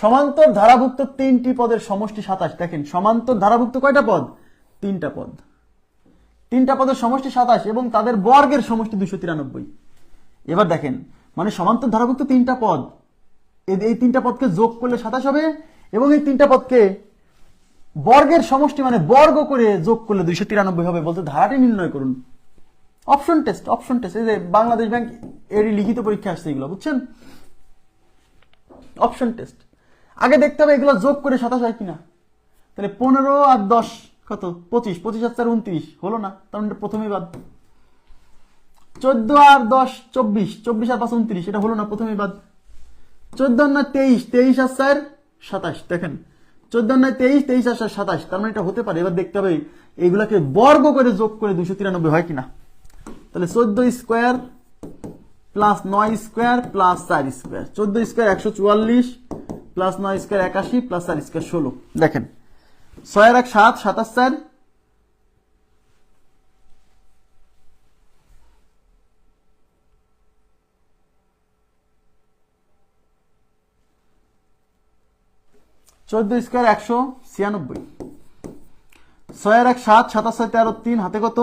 সমান্তর ধারাভুক্ত তিনটি পদের সমষ্টি সাতাশ। দেখেন, সমান্তর ধারাভুক্ত কয়টা পদ? তিনটা পদ। তিনটা পদের সমষ্টি সাতাশ এবং তাদের বর্গের সমষ্টি দুশো তিরানব্বই। এবার দেখেন মানে সমান্তর ধারাভুক্ত তিনটা পদ। এই- তিনটা পদকে যোগ করলে সাতাশ হবে এবং এই তিনটা পদকে বর্গের সমষ্টি মানে বর্গ করে যোগ করলে দুইশো তিরানব্বই হবে বলতে ধারাটি নির্ণয় করুন। অপশন টেস্ট অপশন টেস্ট, এই যে বাংলাদেশ ব্যাংক এরই লিখিত পরীক্ষা আসছে এগুলো, বুঝছেন? Option test. আগে দেখতে হবে এগুলো যোগ করে সাতাশ হয় কিনা। তাহলে পনেরো আর দশ কত? পঁচিশ। পঁচিশ আর চার, উনত্রিশ। হলো না? তার মানে প্রথমেই বাদ। চোদ্দ আর দশ, চব্বিশ। চব্বিশ আর পাঁচ, উনত্রিশ। এটা হলো না? প্রথমেই বাদ। চোদ্দ নয়, তেইশ। তেইশ আর চার, সাতাশ। দেখেন। চোদ্দ নয়, তেইশ তেইশ আর চার, সাতাশ। তার মানে এটা হতে পারে। এবার দেখতে হবে এইগুলাকে বর্গ করে যোগ করে দুশো তিরানব্বই হয় কিনা। তাহলে চোদ্দ স্কোয়ার প্লাস নয় স্কোয়ার প্লাস চার স্কোয়ার। চোদ্দ স্কোয়ার একশো চুয়াল্লিশ প্লাস নয় স্কোয়ার একাশি প্লাস চার স্কোয়ার ষোলো। দেখেন। ছয় আর এক সাত সাতাশ চার। চোদ্দ স্কোয়ার একশো ছিয়ানব্বই। ছয় আর এক সাত সাতাশ ছয় তেরো তিন হাতে কত?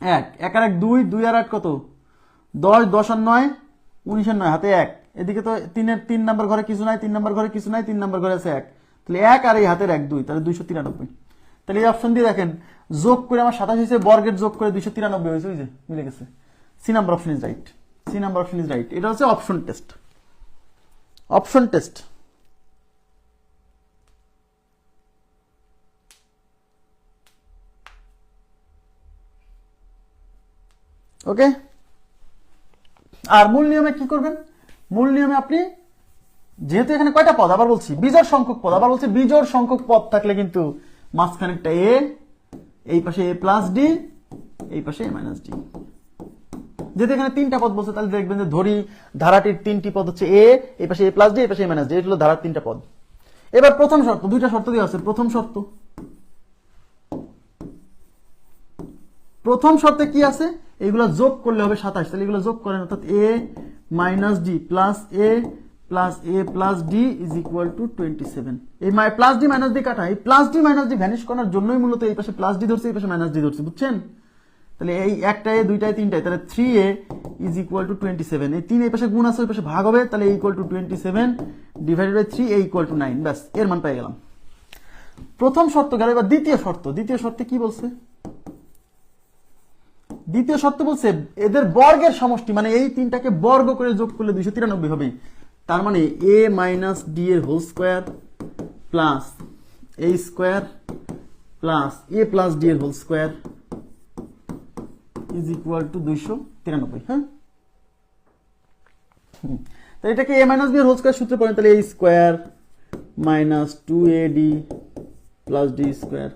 এক। এক আর এক দুই দুই আর আট কত? দশ দশ আর নয় উনিশ আর নয় হাতে এক। এদিকে তো তিনের, তিন নাম্বার ঘরে কিছু নাই, তিন নাম্বার ঘরে কিছু নাই, তিন নাম্বার ঘরে আছে এক। তাহলে এক আর এই হাতের এক দুই, তাহলে দুইশো তিরানব্বই। তাহলে এই অপশন দিয়ে দেখেন, যোগ করে আমার সাতাশ হয়েছে, বর্গের যোগ করে দুইশো তিরানব্বই হয়েছে যে মিলে গেছে। C number option is right C number option is right এটা হচ্ছে option test option test okay আর মূল নিয়মে কি করবেন? মূল নিয়মে আপনি, যেহেতু এখানে কয়টা পদ? আবার বলছি, বিজোড় সংখ্যক পদ। আবার বলছি, বিজোড় সংখ্যক পদ থাকলে কিন্তু মাঝখানেরটা এ, এই পাশে এ প্লাস ডি এই পাশে এ মাইনাস ডি যেহেতু এখানে তিনটা পদ বলছে, তাহলে দেখবেন যে ধরি ধারাটির তিনটি পদ হচ্ছে এ, এই পাশে এ প্লাস ডি এই পাশে এ মাইনাস ডি এটা হলো ধারার তিনটা পদ। এবার প্রথম শর্ত, দুইটা শর্ত দিয়ে আছে, প্রথম শর্ত। প্রথম শর্তে কি আছে? এগুলো যোগ করলে হবে সাতাশ, তাহলে এগুলো যোগ করেন, অর্থাৎ A minus D plus A plus A plus D is equal to twenty seven এই প্লাস ডি মাইনাস ডি কাটা এই plus D minus D vanish করার জন্যই মূলত এই পাশে প্লাস ডি ধরছে, এই পাশে মাইনাস ডি ধরছে, বুঝছেন? তাহলে এই একটা এ দুইটায় তিনটায় তাহলে three A is equal to twenty seven এই তিন এই পাশে গুণ আছে, ওই পাশে ভাগ হবে, তাহলে equal to twenty seven divided by three A equal to nine ব্যাস, এর মান পেয়ে গেলাম। প্রথম শর্ত গেল এবার দ্বিতীয় শর্ত। দ্বিতীয় শর্তে কি বলছে? দ্বিতীয় শর্ত বলছে, এদের বর্গের সমষ্টি মানে এই তিনটাকে বর্গ করে যোগ করলে দুইশো তিরানব্বই হবে তার মানে এ মাইনাস ডি এর whole square plus A square plus A plus D এর whole square is equal to দুইশো তিরানব্বই হ্যাঁ হুম। তো এটাকে এ মাইনাস বি এর হোল স্কোয়ার সূত্রে পড়েন, তাহলে A square minus two A D plus D square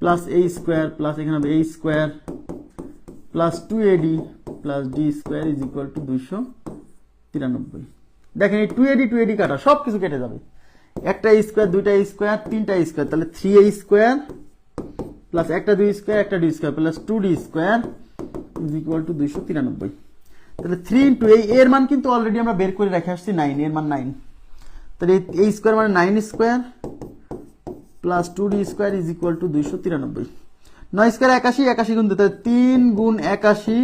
plus A square plus এখানে হবে A square plus two AD plus D square is equal to দুইশো তিরানব্বই। দেখেন এই টু এডি টু এডি কাটা সব কিছু কেটে যাবে। একটা স্কোয়ার দুইটা স্কোয়ার তিনটা স্কোয়ার তাহলে থ্রি এ স্কোয়ার প্লাস একটা দুই স্কোয়ার একটা D square plus two D square is equal to দুইশো তিরানব্বই। তাহলে থ্রি ইন্টু এই এর মান কিন্তু অলরেডি আমরা বের করে রেখে আসছি নাইন এর মান নাইন তাহলে এই স্কোয়ার মানে nine square plus two D square is equal to দুইশো তিরানব্বই। নয় স্কোয়ার একাশি একাশি গুণ দিতে তিন গুণ একাশি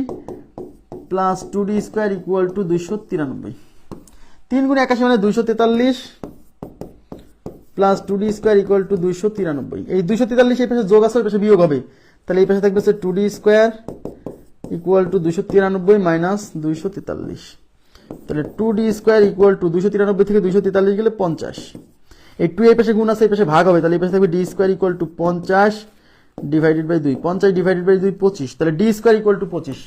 plus two D square equal to দুইশো তিরানব্বই। তিন গুণ একাশি মানে দুইশো তেতাল্লিশ plus two D square equal to দুইশো তিরানব্বই। এই দুইশো তেতাল্লিশ এই পাশে যোগ আছে, ওই পাশে বিয়োগ হবে। তাহলে এই পাশে থাকবে হচ্ছে two D square equal to দুইশো তিরানব্বই মাইনাস দুইশো তেতাল্লিশ। তাহলে two D square equal to দুইশো তিরানব্বই থেকে দুইশো তেতাল্লিশ গেলে পঞ্চাশ। এই টু এই পাশে গুণ আছে, এই পাশে ভাগ হবে। তাহলে এই পাশে থাকবে ডি স্কোয়ার ইকুয়াল টু পঞ্চাশ ডিভাইডেড বাই দুই, পঞ্চাশ ডিভাইডেড বাই দুই, পঁচিশ। তাহলে ডি স্কোয়ার ইকুয়াল টু পঁচিশ।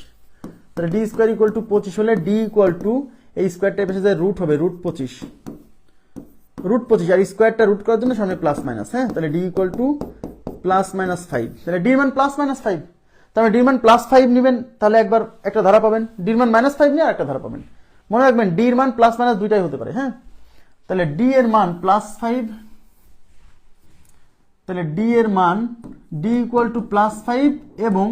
তাহলে ডি স্কোয়ার ইকুয়াল টু পঁচিশ হলে ডি ইকুয়াল টু এই স্কোয়ারটা পাশে যায় রুট হবে রুট পঁচিশ। রুট পঁচিশ, আর স্কোয়ারটা রুট করার জন্য সামনে প্লাস মাইনাস হ্যাঁ? তাহলে D equal to plus minus five তাহলে ডি মান প্লাস মাইনাস ফাইভ তাহলে ডি মান প্লাস ফাইভ নেবেন, তাহলে একবার একটা ধারা পাবেন। ডি মান মাইনাস ফাইভ নিয়ে আর একটা ধারা পাবেন। মনে রাখবেন ডি এর মান প্লাস মাইনাস দুইটাই হতে পারে হ্যাঁ? তাহলে ডি এর মান প্লাস ফাইভ তাহলে ডি এর মান D equal to plus five এবং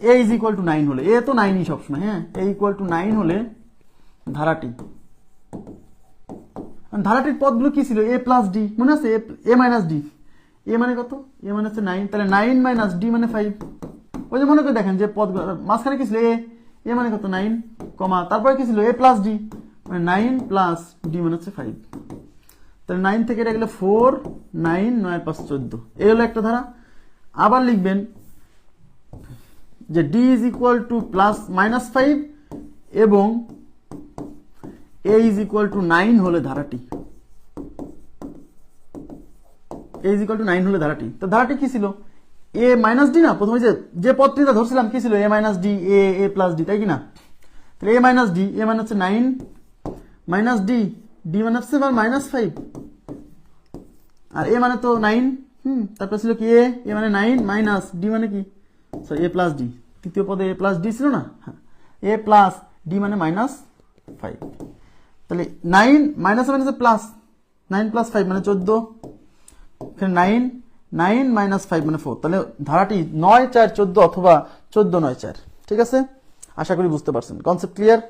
A is equal to nine হলে এ তো নাইনই সবসময় হ্যাঁ? এ ইকুয়াল টু নাইন হলে ধারাটি, ধারাটির পদগুলো কি ছিল? এ প্লাস ডি মনে আছে? এ মাইনাস ডি এ মানে কত? এ মানে হচ্ছে নাইন তাহলে নাইন মাইনাস ডি মানে ফাইভ ওই যে মনে করে দেখেন যে পদ মাঝখানে কি ছিল? এ এ মানে কত? নাইন কমা, তারপরে কি ছিল? এ প্লাস ডি মানে নাইন প্লাস ডি মানে হচ্ছে ফাইভ তাহলে নাইন থেকে এটা গেলে ফোর নাইন নয়, পাঁচ, চোদ্দ। এই হলো একটা ধারা। আবার লিখবেন যে D is equal to plus minus five এবং A is equal to nine হলে ধারাটি। A is equal to nine হলে ধারাটি। তো ধারাটি কি ছিল? এ মাইনাস ডি না? প্রথমে যে যে পদটিটা ধরছিলাম, কি ছিল? A minus D A A plus D তাই কি না? তাহলে এ মাইনাস ডি এ মানে হচ্ছে নাইন মাইনাস ডি ডি মানে হচ্ছে মাইনাস ফাইভ আর এ মানে তো নাইন হুম, তারপর ছিল কি এ এ মানে নাইন মাইনাস ডি মানে কি? সরি এ প্লাস ডি তৃতীয় পদে এ প্লাস ডি ছিল না? হ্যাঁ। এ প্লাস ডি মানে মাইনাস ফাইভ তাহলে nine minus minus plus nine plus five মানে চোদ্দ। নাইন নাইন মাইনাস ফাইভ মানে ফোর তাহলে ধারাটি নয় চার চোদ্দ অথবা চোদ্দ নয় চার। ঠিক আছে? আশা করি বুঝতে পারছেন। Concept clear